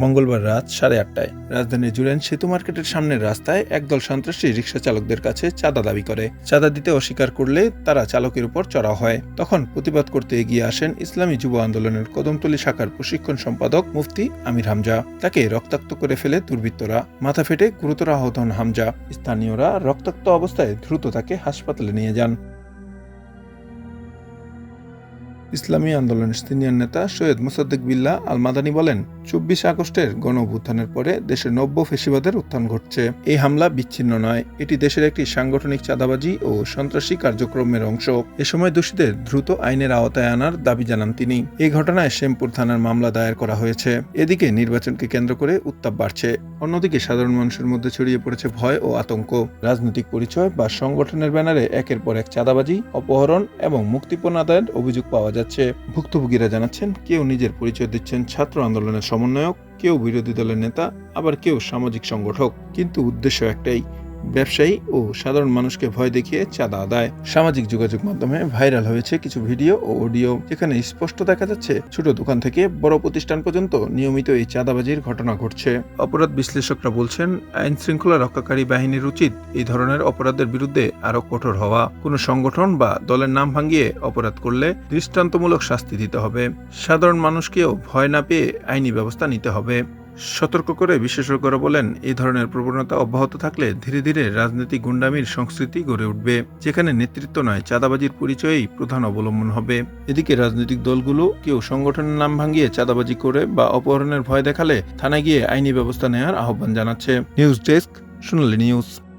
মঙ্গলবার রাত সাড়ে আটটায়। রাজধানীর জুরেন সেতু মার্কেটের সামনের রাস্তায় একদল সন্ত্রাসী রিক্সা চালকদের কাছে চাঁদা দাবি করে। চাঁদা দিতে অস্বীকার করলে তারা চালকের উপর চড়াও হয়। তখন প্রতিবাদ করতে এগিয়ে আসেন ইসলামী যুব আন্দোলনের কদমতলী শাখার প্রশিক্ষণ সম্পাদক মুফতি আমির হামজা। তাকে রক্তাক্ত করে ফেলে দুর্বৃত্তরা। মাথা ফেটে গুরুতর আহত হন হামজা। স্থানীয়রা রক্তাক্ত অবস্থায় দ্রুত তাকে হাসপাতালে নিয়ে যান। ইসলামী আন্দোলনের সিনিয়র নেতা সৈয়দ মুসাদ্দিক বিল্লাহ আল মাদানী বলেন চব্বিশ আগস্টের গণ অভ্যুত্থানের পরে দেশের নব্য ফেসিবাদের উত্থান ঘটছে। এই হামলা বিচ্ছিন্ন নয়, এটি দেশের একটি সাংগঠনিক চাঁদাবাজি ও সন্ত্রাসী কার্যক্রমের অংশ। এ সময় দোষীদের দ্রুত আইনের আওতায় আনার দাবি জানান তিনি। এই ঘটনায় শ্যামপুর থানার মামলা দায়ের করা হয়েছে। এদিকে নির্বাচনকে কেন্দ্র করে উত্তাপ বাড়ছে। অন্যদিকে সাধারণ মানুষের মধ্যে ছড়িয়ে পড়েছে ভয় ও আতঙ্ক। রাজনৈতিক পরিচয় বা সংগঠনের ব্যানারে একের পর এক চাঁদাবাজি, অপহরণ এবং মুক্তিপণ আদায়ের অভিযোগ পাওয়া যাচ্ছে। ভুক্তভোগীরা জানাচ্ছেন, কেউ নিজের পরিচয় দিচ্ছেন ছাত্র আন্দোলনের সমন্বয়ক কেউ বিরোধী দলের নেতা আবার কেউ সামাজিক সংগঠক। কিন্তু উদ্দেশ্য একটাই ব্যবসায়ী ও সাধারণ মানুষকে ভয় দেখিয়ে চাঁদা আদায়। সামাজিক যোগাযোগ মাধ্যমে ভাইরাল হয়েছে কিছু ভিডিও ও অডিও, যেখানে স্পষ্ট দেখা যাচ্ছে ছোট দোকান থেকে বড় প্রতিষ্ঠান পর্যন্ত নিয়মিত এই চাঁদাবাজির ঘটনা ঘটছে। অপরাধ বিশ্লেষকরা বলছেন আইন শৃঙ্খলা রক্ষাকারী বাহিনীর উচিত এই ধরনের অপরাধের বিরুদ্ধে আরও কঠোর হওয়া। কোনো সংগঠন বা দলের নাম ভাঙিয়ে অপরাধ করলে দৃষ্টান্তমূলক শাস্তি দিতে হবে। সাধারণ মানুষকেও ভয় না পেয়ে আইনি ব্যবস্থা নিতে হবে। সতর্ক করে বিশেষজ্ঞরা বলেন, এই ধরনের প্রবণতা অব্যাহত থাকলে ধীরে ধীরে রাজনৈতিক গুন্ডামির সংস্কৃতি গড়ে উঠবে, যেখানে নেতৃত্ব নয়, চাঁদাবাজির পরিচয়ই প্রধান অবলম্বন হবে। এদিকে রাজনৈতিক দলগুলো কেউ সংগঠনের নাম ভাঙিয়ে চাঁদাবাজি করে বা অপহরণের ভয় দেখালে থানায় গিয়ে আইনি ব্যবস্থা নেওয়ার আহ্বান জানাচ্ছে। News desk, Sonali news.